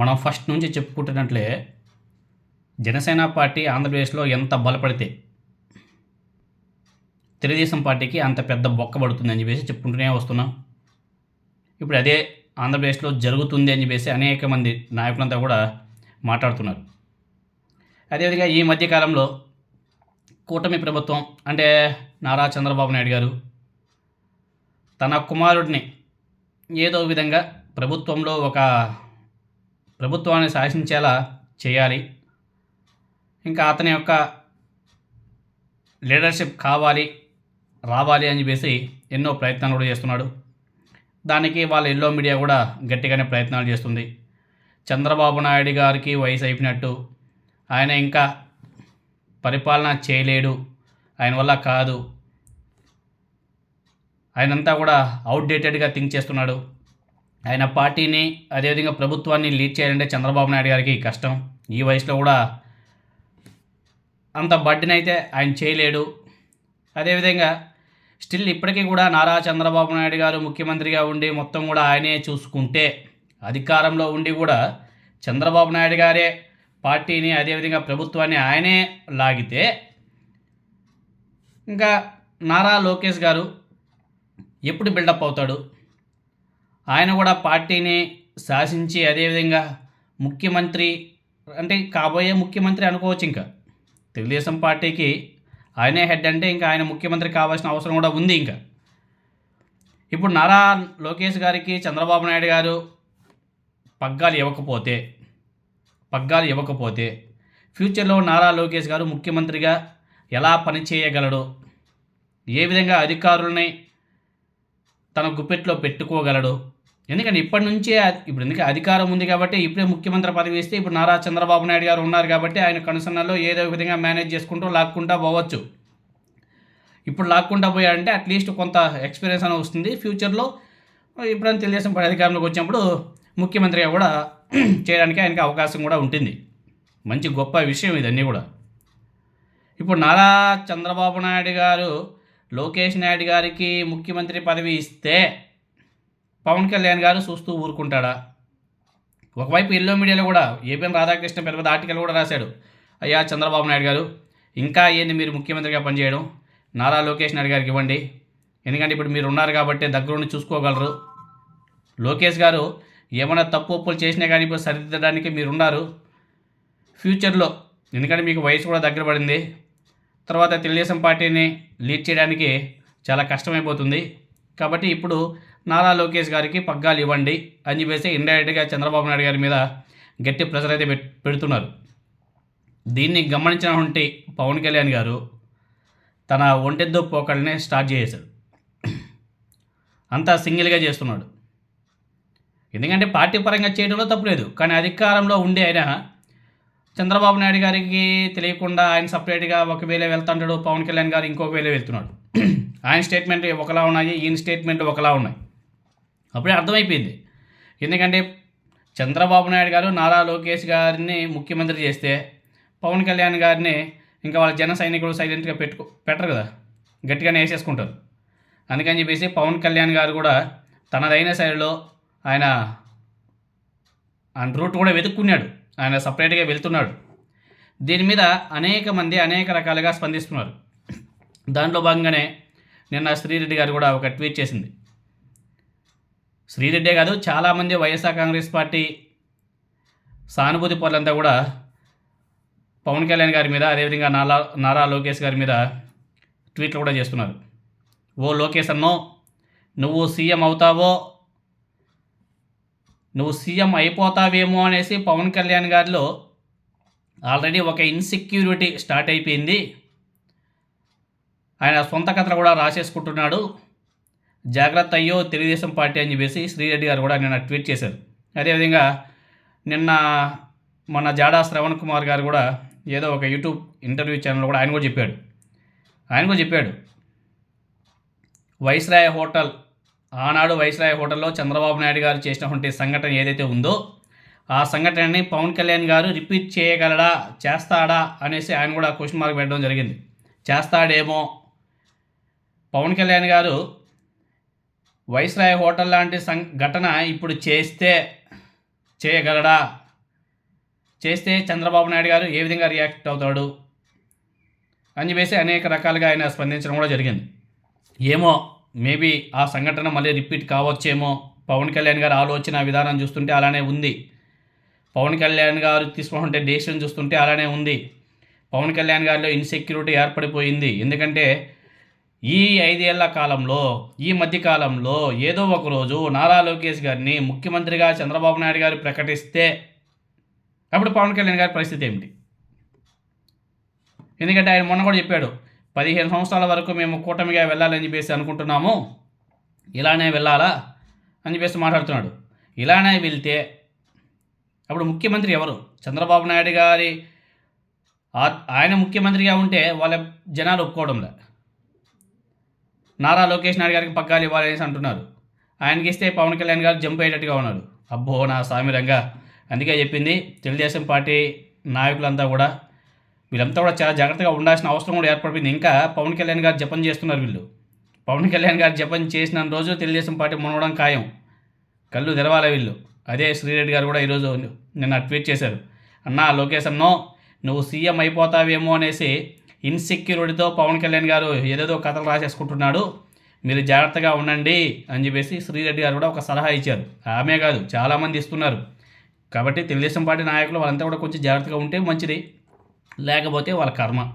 మనం ఫస్ట్ నుంచి చెప్పుకుంటున్నట్లే జనసేన పార్టీ ఆంధ్రప్రదేశ్లో ఎంత బలపడితే తెలుగుదేశం పార్టీకి అంత పెద్ద బొక్క పడుతుంది అని చెప్పేసి చెప్పుకుంటూనే వస్తున్నాం. ఇప్పుడు అదే ఆంధ్రప్రదేశ్లో జరుగుతుంది అని చెప్పేసి అనేక మంది నాయకులంతా కూడా మాట్లాడుతున్నారు. అదేవిధంగా ఈ మధ్యకాలంలో కూటమి ప్రభుత్వం అంటే నారా చంద్రబాబు నాయుడు గారు తన కుమారుడిని ఏదో విధంగా ప్రభుత్వంలో ఒక ప్రభుత్వాన్ని శాసించేలా చేయాలి. ఇంకా అతని యొక్క లీడర్షిప్ కావాలి రావాలి అని చెప్పేసి ఎన్నో ప్రయత్నాలు కూడా చేస్తున్నాడు. దానికి వాళ్ళ ఎల్లో మీడియా కూడా గట్టిగానే ప్రయత్నాలు చేస్తుంది. చంద్రబాబు నాయుడు గారికి వయసు అయిపోయినట్టు ఆయన ఇంకా పరిపాలన చేయలేడు ఆయన వల్ల కాదు. ఆయనంతా కూడా అవుట్డేటెడ్గా థింక్ చేస్తున్నాడు. ఆయన పార్టీని అదేవిధంగా ప్రభుత్వాన్ని లీడ్ చేయాలంటే చంద్రబాబు నాయుడు గారికి కష్టం. ఈ వయసులో కూడా అంత బడ్డనైతే ఆయన చేయలేడు. అదేవిధంగా స్టిల్ ఇప్పటికీ కూడా నారా చంద్రబాబు నాయుడు గారు ముఖ్యమంత్రిగా ఉండి మొత్తం కూడా ఆయనే చూసుకుంటే అధికారంలో ఉండి కూడా చంద్రబాబు నాయుడు గారే పార్టీని అదేవిధంగా ప్రభుత్వాన్ని ఆయనే లాగితే ఇంకా నారా లోకేష్ గారు ఎప్పుడు బిల్డప్ అవుతాడు? ఆయన కూడా పార్టీని శాసించి అదేవిధంగా ముఖ్యమంత్రి అంటే కాబోయే ముఖ్యమంత్రి అనుకోవచ్చు ఇంకా. తెలుగుదేశం పార్టీకి ఆయనే హెడ్ అంటే ఇంకా ఆయన ముఖ్యమంత్రి కావాల్సిన అవసరం కూడా ఉంది ఇంకా. ఇప్పుడు నారా లోకేష్ గారికి చంద్రబాబు నాయుడు గారు పగ్గాలు ఇవ్వకపోతే పగ్గాలు ఇవ్వకపోతే ఫ్యూచర్లో నారా లోకేష్ గారు ముఖ్యమంత్రిగా ఎలా పనిచేయగలడు ఏ విధంగా అధికారుల్ని తన గుప్పెట్లో పెట్టుకోగలడు ఎందుకంటే ఇప్పటి నుంచే ఇప్పుడు ఎందుకంటే అధికారం ఉంది కాబట్టి ఇప్పుడే ముఖ్యమంత్రి పదవి ఇస్తే ఇప్పుడు నారా చంద్రబాబు నాయుడు గారు ఉన్నారు కాబట్టి ఆయన కనుసన్నల్లో ఏదో ఒక విధంగా మేనేజ్ చేసుకుంటూ లాక్కుంటా పోవచ్చు. ఇప్పుడు లాక్కుంటా పోయాడంటే అట్లీస్ట్ కొంత ఎక్స్పీరియన్స్ అని వస్తుంది. ఫ్యూచర్లో ఇప్పుడైనా తెలుగుదేశం పార్టీ అధికారంలోకి వచ్చినప్పుడు ముఖ్యమంత్రిగా కూడా చేయడానికి ఆయనకి అవకాశం కూడా ఉంటుంది. మంచి గొప్ప విషయం ఇదన్నీ కూడా. ఇప్పుడు నారా చంద్రబాబు నాయుడు గారు లోకేష్ నాయుడు గారికి ముఖ్యమంత్రి పదవి ఇస్తే పవన్ కళ్యాణ్ గారు చూస్తూ ఊరుకుంటాడా? ఒకవైపు ఎల్లో మీడియాలో కూడా ఏపీఎన్ రాధాకృష్ణ పెద్ద పెద్ద ఆర్టికల్ కూడా రాశాడు. అయ్యా చంద్రబాబు నాయుడు గారు ఇంకా ఏంది మీరు ముఖ్యమంత్రిగా పనిచేయడం? నారా లోకేష్ నాయుడు గారికి ఇవ్వండి. ఎందుకంటే ఇప్పుడు మీరు ఉన్నారు కాబట్టి దగ్గరుండి చూసుకోగలరు. లోకేష్ గారు ఏమైనా తప్పు ఒప్పులు చేసినా కానీ ఇప్పుడు సరిదిద్దడానికి మీరు ఉన్నారు ఫ్యూచర్లో ఎందుకంటే మీకు వయసు కూడా దగ్గర పడింది. తర్వాత తెలుగుదేశం పార్టీని లీడ్ చేయడానికి చాలా కష్టమైపోతుంది. కాబట్టి ఇప్పుడు నారా లోకేష్ గారికి పగ్గాలు ఇవ్వండి అని చెప్పేసి ఇండైరెక్ట్గా చంద్రబాబు నాయుడు గారి మీద గట్టి ప్రెషర్ అయితే పెడుతున్నారు. దీన్ని గమనించినటువంటి పవన్ కళ్యాణ్ గారు తన ఒంటెద్దు పోకళ్ళని స్టార్ట్ చేశాడు అంతా సింగిల్గా చేస్తున్నాడు. ఎందుకంటే పార్టీ పరంగా చేయడంలో తప్పులేదు కానీ అధికారంలో ఉండి ఆయన చంద్రబాబు నాయుడు గారికి తెలియకుండా ఆయన సపరేట్గా ఒకవేళ వెళ్తుంటాడు పవన్ కళ్యాణ్ గారు ఇంకొక వేళ వెళ్తున్నాడు. ఆయన స్టేట్మెంట్ ఒకలా ఉన్నాయి ఈయన స్టేట్మెంట్ ఒకలా ఉన్నాయి. అప్పుడే అర్థమైపోయింది. ఎందుకంటే చంద్రబాబు నాయుడు గారు నారా లోకేష్ గారిని ముఖ్యమంత్రి చేస్తే పవన్ కళ్యాణ్ గారిని ఇంకా వాళ్ళ జన సైనికుడు సైలెంట్గా పెట్టుకో పెట్టరు కదా. గట్టిగానే వేసేసుకుంటారు. అందుకని చెప్పేసి పవన్ కళ్యాణ్ గారు కూడా తనదైన శైలిలో ఆయన ఆయన రూట్ కూడా వెతుక్కున్నాడు. ఆయన సపరేట్గా వెళ్తున్నాడు. దీని మీద అనేక మంది అనేక రకాలుగా స్పందిస్తున్నారు. దాంట్లో భాగంగానే నిన్న శ్రీరెడ్డి గారు కూడా ఒక ట్వీట్ చేసింది. శ్రీరెడ్డే కాదు చాలామంది వైఎస్ఆర్ కాంగ్రెస్ పార్టీ సానుభూతి పనులంతా కూడా పవన్ కళ్యాణ్ గారి మీద అదేవిధంగా నారా నారా లోకేష్ గారి మీద ట్వీట్లు కూడా చేస్తున్నారు. ఓ లోకేష్ అన్నో నువ్వు సీఎం అవుతావో నువ్వు సీఎం అయిపోతావేమో అనేసి పవన్ కళ్యాణ్ గారిలో ఆల్రెడీ ఒక ఇన్సెక్యూరిటీ స్టార్ట్ అయిపోయింది. ఆయన సొంత కథలు కూడా రాసేసుకుంటున్నాడు. జాగ్రత్త అయ్యో తెలుగుదేశం పార్టీ అని చెప్పేసి శ్రీరెడ్డి గారు కూడా నిన్న ట్వీట్ చేశారు. అదేవిధంగా నిన్న మన జాడా శ్రవణ్ కుమార్ గారు కూడా ఏదో ఒక యూట్యూబ్ ఇంటర్వ్యూ ఛానల్ కూడా ఆయన కూడా చెప్పాడు. ఆయన కూడా చెప్పాడు. వైస్రాయ్ హోటల్ ఆనాడు వైస్రాయ్ హోటల్లో చంద్రబాబు నాయుడు గారు చేసినటువంటి సంఘటన ఏదైతే ఉందో ఆ సంఘటనని పవన్ కళ్యాణ్ గారు రిపీట్ చేయగలడా చేస్తాడా అనేసి ఆయన కూడా క్వశ్చన్ మార్క్ పెట్టడం జరిగింది. చేస్తాడేమో. పవన్ కళ్యాణ్ గారు వైస్రాయ్ హోటల్ లాంటి సం ఘటన ఇప్పుడు చేస్తే చేయగలడా? చేస్తే చంద్రబాబు నాయుడు గారు ఏ విధంగా రియాక్ట్ అవుతాడు? అని చెప్పేసి అనేక రకాలుగా ఆయన స్పందించడం కూడా జరిగింది. ఏమో మేబీ ఆ సంఘటన మళ్ళీ రిపీట్ కావచ్చేమో. పవన్ కళ్యాణ్ గారు ఆలోచన విధానం చూస్తుంటే అలానే ఉంది. పవన్ కళ్యాణ్ గారు తీసుకుంటే డెసిషన్ చూస్తుంటే అలానే ఉంది. పవన్ కళ్యాణ్ గారిలో ఇన్సెక్యూరిటీ ఏర్పడిపోయింది. ఎందుకంటే ఈ ఐదేళ్ళ కాలంలో ఈ మధ్యకాలంలో ఏదో ఒకరోజు నారా లోకేష్ గారిని ముఖ్యమంత్రిగా చంద్రబాబు నాయుడు గారు ప్రకటిస్తే అప్పుడు పవన్ కళ్యాణ్ గారి పరిస్థితి ఏమిటి? ఎందుకంటే ఆయన మొన్న కూడా చెప్పాడు పదిహేను సంవత్సరాల వరకు మేము కూటమిగా వెళ్ళాలని చెప్పేసి అనుకుంటున్నాము. ఇలానే వెళ్ళాలా? అని చెప్పేసి మాట్లాడుతున్నాడు. ఇలానే వెళ్తే అప్పుడు ముఖ్యమంత్రి ఎవరు? చంద్రబాబు నాయుడు గారి ఆయన ముఖ్యమంత్రిగా ఉంటే వాళ్ళ జనాలు ఒప్పుకోవడంలే. నారా లోకేష్ నాయుడు గారికి పగ్గాలు ఇవ్వాలనేసి అంటున్నారు. ఆయనకి ఇస్తే పవన్ కళ్యాణ్ గారు జంప్ అయ్యేటట్టుగా ఉన్నాడు అబ్బో నా సామిరంగా. అందుకే చెప్పింది తెలుగుదేశం పార్టీ నాయకులంతా కూడా వీళ్ళంతా కూడా చాలా జాగ్రత్తగా ఉండాల్సిన అవసరం కూడా ఏర్పడింది ఇంకా పవన్ కళ్యాణ్ గారు జపం చేస్తున్నారు వీళ్ళు. పవన్ కళ్యాణ్ గారు జపం చేసిన రోజు తెలుగుదేశం పార్టీ మునవడం ఖాయం. కళ్ళు తెరవాలి వీళ్ళు. అదే శ్రీరెడ్డి గారు కూడా ఈరోజు నిన్న ట్వీట్ చేశారు. అన్నా లోకేష్ అన్నో నువ్వు సీఎం అయిపోతావేమో అనేసి ఇన్సెక్యూరిటీతో పవన్ కళ్యాణ్ గారు ఏదేదో కథలు రాసేసుకుంటున్నాడు. మీరు జాగ్రత్తగా ఉండండి అని చెప్పేసి శ్రీరెడ్డి గారు కూడా ఒక సలహా ఇచ్చారు. ఆమె కాదు చాలామంది ఇస్తున్నారు. కాబట్టి తెలుగుదేశం పార్టీ నాయకులు వాళ్ళంతా కూడా కొంచెం జాగ్రత్తగా ఉంటే మంచిది. లేకపోతే వాళ్ళ కర్మ.